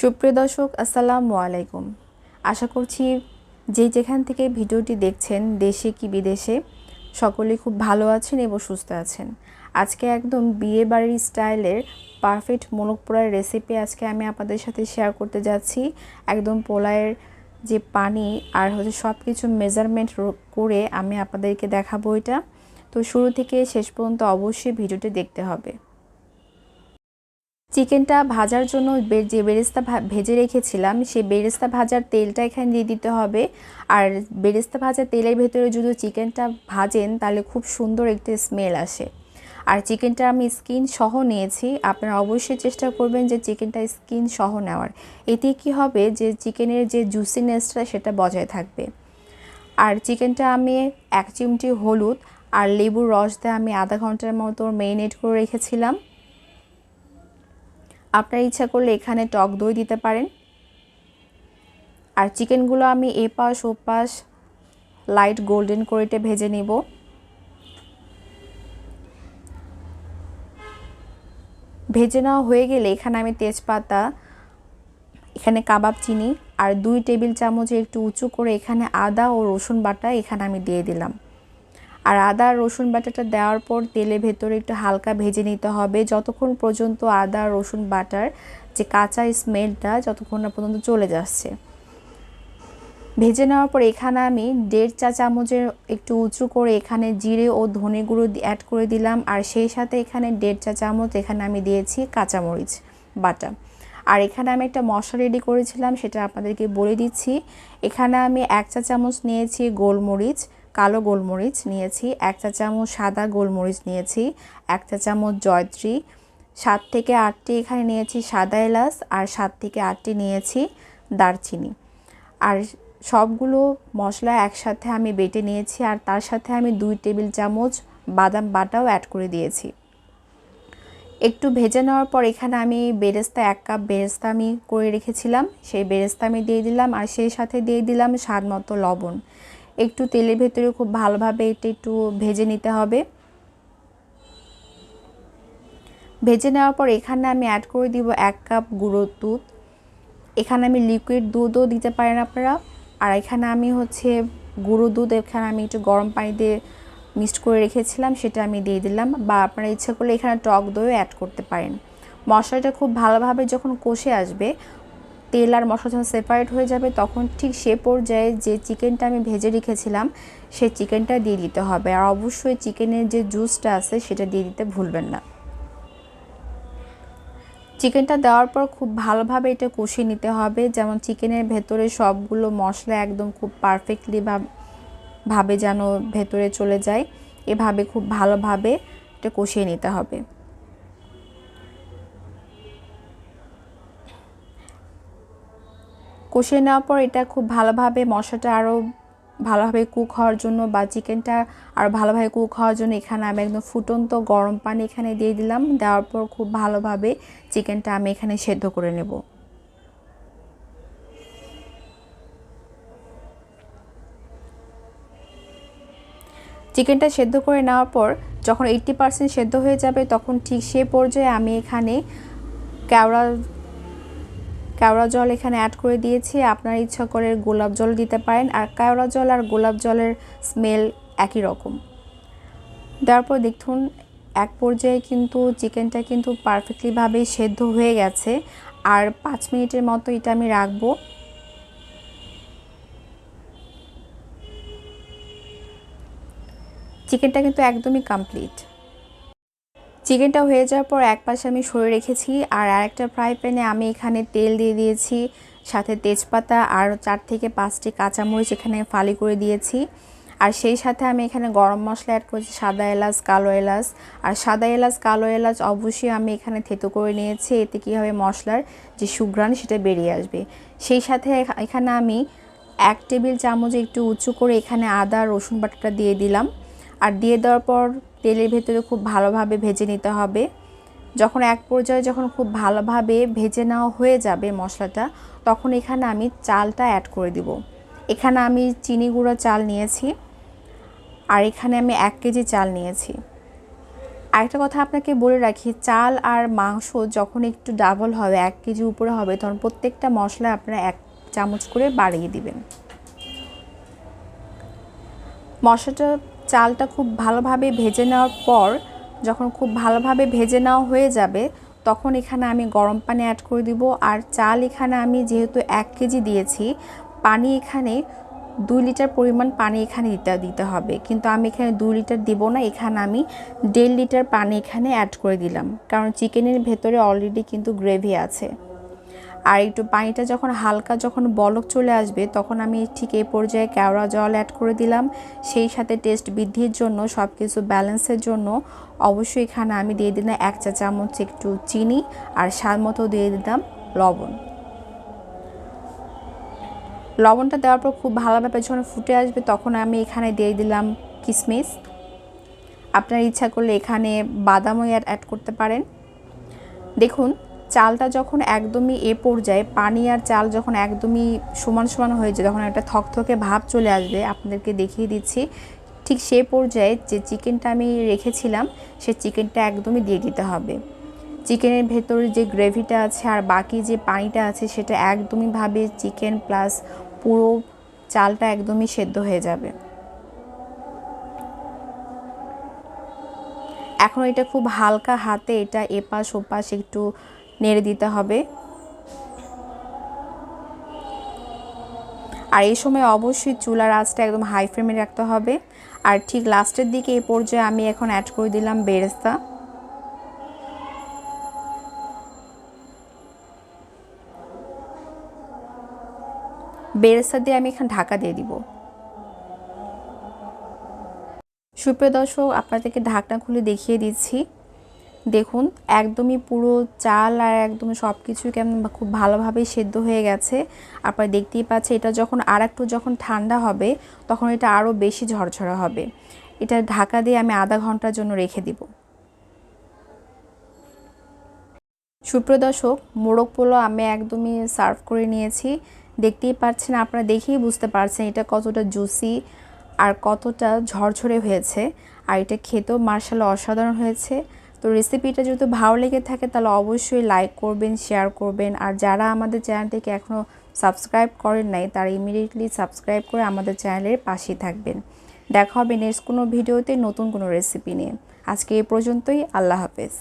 সুপ্রিয় দর্শক, আসসালামু আলাইকুম। আশা করছি যে যেখান থেকে ভিডিওটি দেখছেন, দেশে কি বিদেশে, সকলে খুব ভালো আছেন এবং সুস্থ আছেন। আজকে একদম বিয়ে বাড়ির স্টাইলের পারফেক্ট মোলক পোড়ার রেসিপি আজকে আমি আপনাদের সাথে শেয়ার করতে যাচ্ছি। একদম পোলায়ের যে পানি আর হচ্ছে সব কিছু মেজারমেন্ট করে আমি আপনাদেরকে দেখাবো এটা। তো শুরু থেকে শেষ পর্যন্ত অবশ্যই ভিডিওটি দেখতে হবে। চিকেনটা ভাজার জন্য যে বেরেস্তা ভেজে রেখেছিলাম, সেই বেরেস্তা ভাজার তেলটা এখানে দিয়ে দিতে হবে। আর বেরেস্তা ভাজার তেলের ভেতরে যদি চিকেনটা ভাজেন, তাহলে খুব সুন্দর একটি স্মেল আসে। আর চিকেনটা আমি স্কিন সহ নিয়েছি। আপনারা অবশ্যই চেষ্টা করবেন যে চিকেনটা স্কিন সহ নেওয়ার। এতে কি হবে যে চিকেনের যে জুসিনেসটা, সেটা বজায় থাকবে। আর চিকেনটা আমি এক চিমটি হলুদ আর লেবুর রস দিয়ে আমি আধা ঘণ্টার মতো মেরিনেট করে রেখেছিলাম। আপনার ইচ্ছা করলে এখানে টক দই দিতে পারেন। আর চিকেনগুলো আমি এ পাশ, ও পাশ লাইট গোল্ডেন করেটে ভেজে নেব। ভেজে নেওয়া হয়ে গেলে এখানে আমি তেজপাতা, এখানে কাবাব চিনি আর দুই টেবিল চামচে একটু উঁচু করে এখানে আদা ও রসুন বাটা এখানে আমি দিয়ে দিলাম। আর আদা, রসুন বাটাটা দেওয়ার পর তেলের ভেতরে একটু হালকা ভেজে নিতে হবে। যতক্ষণ পর্যন্ত আদা, রসুন বাটার যে কাঁচা স্মেলটা যতক্ষণ না পর্যন্ত চলে যাচ্ছে। ভেজে নেওয়ার পর এখানে আমি দেড় চা চামচের একটু উঁচু করে এখানে জিরে ও ধনে গুঁড়ো অ্যাড করে দিলাম। আর সেই সাথে এখানে দেড় চা চামচ এখানে আমি দিয়েছি কাঁচামরিচ বাটা। আর এখানে আমি একটা মশলা রেডি করেছিলাম, সেটা আপনাদেরকে বলে দিচ্ছি। এখানে আমি এক চা চামচ নিয়েছি গোলমরিচ কালো গোলমরিচ নিয়েছি, এক চা চামচ সাদা গোলমরিচ নিয়েছি, এক চা চামচ জয়ত্রী, সাত থেকে আটটি এখানে নিয়েছি সাদা এলাচ আর সাত থেকে আটটি নিয়েছি দারচিনি। আর সবগুলো মশলা একসাথে আমি বেটে নিয়েছি আর তার সাথে আমি দুই টেবিল চামচ বাদাম বাটাও অ্যাড করে দিয়েছি। একটু ভেজে নেওয়ার পর এখানে আমি বেরেস্তা, এক কাপ বেরেস্তা আমি করে রেখেছিলাম। সেই বেরেস্তা আমি দিয়ে দিলাম আর সেই সাথে দিয়ে দিলাম স্বাদ মতো লবণ। একটু তেলের ভেতরে খুব ভালোভাবে এটা একটু ভেজে নিতে হবে। ভেজে নেওয়ার পর এখানে আমি অ্যাড করে দিব এক কাপ গুঁড়ো দুধ। এখানে আমি লিকুইড দুধও দিতে পারেন আপনারা। আর এখানে আমি হচ্ছে গুঁড়ো দুধ এখানে আমি একটু গরম পানি দিয়ে মিক্সড করে রেখেছিলাম, সেটা আমি দিয়ে দিলাম। বা আপনারা ইচ্ছা করলে এখানে টক দইও অ্যাড করতে পারেন। মশলাটা খুব ভালোভাবে যখন কষে আসবে তেল আর মশলা যখন সেপারেট হয়ে যাবে, তখন ঠিক সে পর্যায়ে যে চিকেনটা আমি ভেজে রেখেছিলাম সেই চিকেনটা দিয়ে দিতে হবে। আর অবশ্যই চিকেনের যে জুসটা আছে, সেটা দিয়ে দিতে ভুলবেন না। চিকেনটা দেওয়ার পর খুব ভালোভাবে এটা কষিয়ে নিতে হবে। যেমন চিকেনের ভেতরে সবগুলো মশলা একদম খুব পারফেক্টলি ভাবে যেন ভেতরে চলে যায়, এভাবে খুব ভালোভাবে এটা কষিয়ে নিতে হবে। কষিয়ে নেওয়ার পর এটা খুব ভালোভাবে মশলাটা আরও ভালোভাবে কুক হওয়ার জন্য বা চিকেনটা আরও ভালোভাবে কুক হওয়ার জন্য এখানে আমি একদম ফুটন্ত গরম পানি এখানে দিয়ে দিলাম। দেওয়ার পর খুব ভালোভাবে চিকেনটা আমি এখানে সেদ্ধ করে নেব। চিকেনটা সেদ্ধ করে নেওয়ার পর যখন এইট্টি পারসেন্ট সেদ্ধ হয়ে যাবে তখন ঠিক সে পর্যায়ে আমি এখানে কেওড়া কেওড়া জল এখানে অ্যাড করে দিয়েছি। আপনার ইচ্ছা করে গোলাপ জল দিতে পারেন। আর কেওড়া জল আর গোলাপ জলের স্মেল একই রকম। দেওয়ার পর দেখুন, এক পর্যায়ে কিন্তু চিকেনটা কিন্তু পারফেক্টলিভাবে সেদ্ধ হয়ে গেছে। আর পাঁচ মিনিটের মতো এটা আমি রাখব। চিকেনটা কিন্তু একদমই কমপ্লিট চিকেনটা হয়ে যাওয়ার পর এক পাশে আমি সরে রেখেছি আর আরেকটা ফ্রাই প্যানে আমি এখানে তেল দিয়ে দিয়েছি, সাথে তেজপাতা আর চার থেকে পাঁচটি কাঁচামরিচ এখানে ফালি করে দিয়েছি। আর সেই সাথে আমি এখানে গরম মশলা অ্যাড করেছি সাদা এলাচ, কালো এলাচ। আর সাদা এলাচ, কালো এলাচ অবশ্যই আমি এখানে থেতো করে নিয়েছি, এতে কী হবে মশলার যে সুঘ্রাণ সেটা বেরিয়ে আসবে। সেই সাথে এখানে আমি এক টেবিল চামচ একটু উঁচু করে এখানে আদা, রসুন বাটাটা দিয়ে দিলাম। আর দিয়ে দেওয়ার পর তেলের ভেতরে খুব ভালোভাবে ভেজে নিতে হবে। যখন এক পর্যায়ে যখন খুব ভালোভাবে ভেজে নেওয়া হয়ে যাবে মশলাটা, তখন এখানে আমি চালটা অ্যাড করে দিব। এখানে আমি চিনি গুঁড়ো চাল নিয়েছি আর এখানে আমি এক কেজি চাল নিয়েছি। আরেকটা কথা আপনাকে বলে রাখি, চাল আর মাংস যখন একটু ডাবল হবে, এক কেজি উপরে হবে, তখন প্রত্যেকটা মশলা আপনারা এক চামচ করে বাড়িয়ে দিবেন। মশলাটা চালটা খুব ভালোভাবে ভেজে নেওয়ার পর যখন খুব ভালোভাবে ভেজে নেওয়া হয়ে যাবে, তখন এখানে আমি গরম পানি অ্যাড করে দিব। আর চাল এখানে আমি যেহেতু এক কেজি দিয়েছি, পানি এখানে দুই লিটার পরিমাণ পানি এখানে দিতে দিতে হবে। কিন্তু আমি এখানে দুই লিটার দিব না, এখানে আমি দেড় লিটার পানি এখানে অ্যাড করে দিলাম। কারণ চিকেনের ভেতরে অলরেডি কিন্তু গ্রেভি আছে। আর একটু পানিটা যখন হালকা যখন বলক চলে আসবে, তখন আমি ঠিক এই পর্যায়ে কেওড়া জল অ্যাড করে দিলাম। সেই সাথে টেস্ট বৃদ্ধির জন্য সব কিছু ব্যালেন্সের জন্য অবশ্যই এখানে আমি দিয়ে দিলাম এক চা চামচ একটু চিনি আর স্বাদ মতো দিয়ে দিলাম লবণ। লবণটা দেওয়ার পর খুব ভালোভাবে যখন ফুটে আসবে, তখন আমি এখানে দিয়ে দিলাম কিশমিশ আপনার ইচ্ছা করলে এখানে বাদামও অ্যাড করতে পারেন। দেখুন চালটা যখন একদমই এ পর্যায়ে, পানি আর চাল যখন একদমই সমান সমান হয়ে যায়, তখন একটা থকথকে ভাব চলে আসবে। আপনাদেরকে দেখিয়ে দিচ্ছি, ঠিক সে পর্যায়ে যে চিকেনটা আমি রেখেছিলাম, সে চিকেনটা একদমই দিয়ে দিতে হবে। চিকেনের ভেতরে যে গ্রেভিটা আছে আর বাকি যে পানিটা আছে, সেটা একদমই ভাবে চিকেন প্লাস পুরো চালটা একদমই সেদ্ধ হয়ে যাবে। এখন এটা খুব হালকা হাতে এটা এপাশ ওপাশ একটু নেড়ে দিতে হবে। আর এই সময় অবশ্যই চুলার আঁচটা একদম হাই ফ্লেমে রাখতে হবে। আর ঠিক লাস্টের দিকে এই পর্যায়ে আমি এখন অ্যাড করে দিলাম বেরেস্তা। বেরেস্তা দিয়ে আমি এখানে ঢাকা দিয়ে দিব। সুপ্রিয় দর্শক, আপনাদেরকে ঢাকনা খুলে দেখিয়ে দিচ্ছি। দেখুন, একদমই পুরো চাল আর একদম সব কিছুই কেমন খুব ভালোভাবেই সেদ্ধ হয়ে গেছে। আপনারা দেখতেই পাচ্ছে এটা যখন আর একটু যখন ঠান্ডা হবে, তখন এটা আরও বেশি ঝরঝরা হবে। এটা ঢাকা দিয়ে আমি আধা ঘণ্টার জন্য রেখে দিব। সুপ্রিয় দর্শক মোরগ পোলো আমি একদমই সার্ভ করে নিয়েছি। দেখতেই পাচ্ছেন, আপনারা দেখেই বুঝতে পারছেন এটা কতটা জুসি আর কতটা ঝরঝরে হয়েছে। আর এটা খেতেও মার্শাল অসাধারণ হয়েছে। তো রেসিপিটা যদি ভালো লেগে থাকে, তাহলে অবশ্যই লাইক করবেন শেয়ার করবেন। আর যারা আমাদের চ্যানেলটিকে এখনও সাবস্ক্রাইব করেন নাই, তারা ইমিডিয়েটলি সাবস্ক্রাইব করে আমাদের চ্যানেলের পাশেই থাকবেন। দেখা হবে নেক্সট কোনো ভিডিওতে নতুন কোনো রেসিপি নিয়ে। আজকে এ পর্যন্তই, আল্লাহ হাফেজ।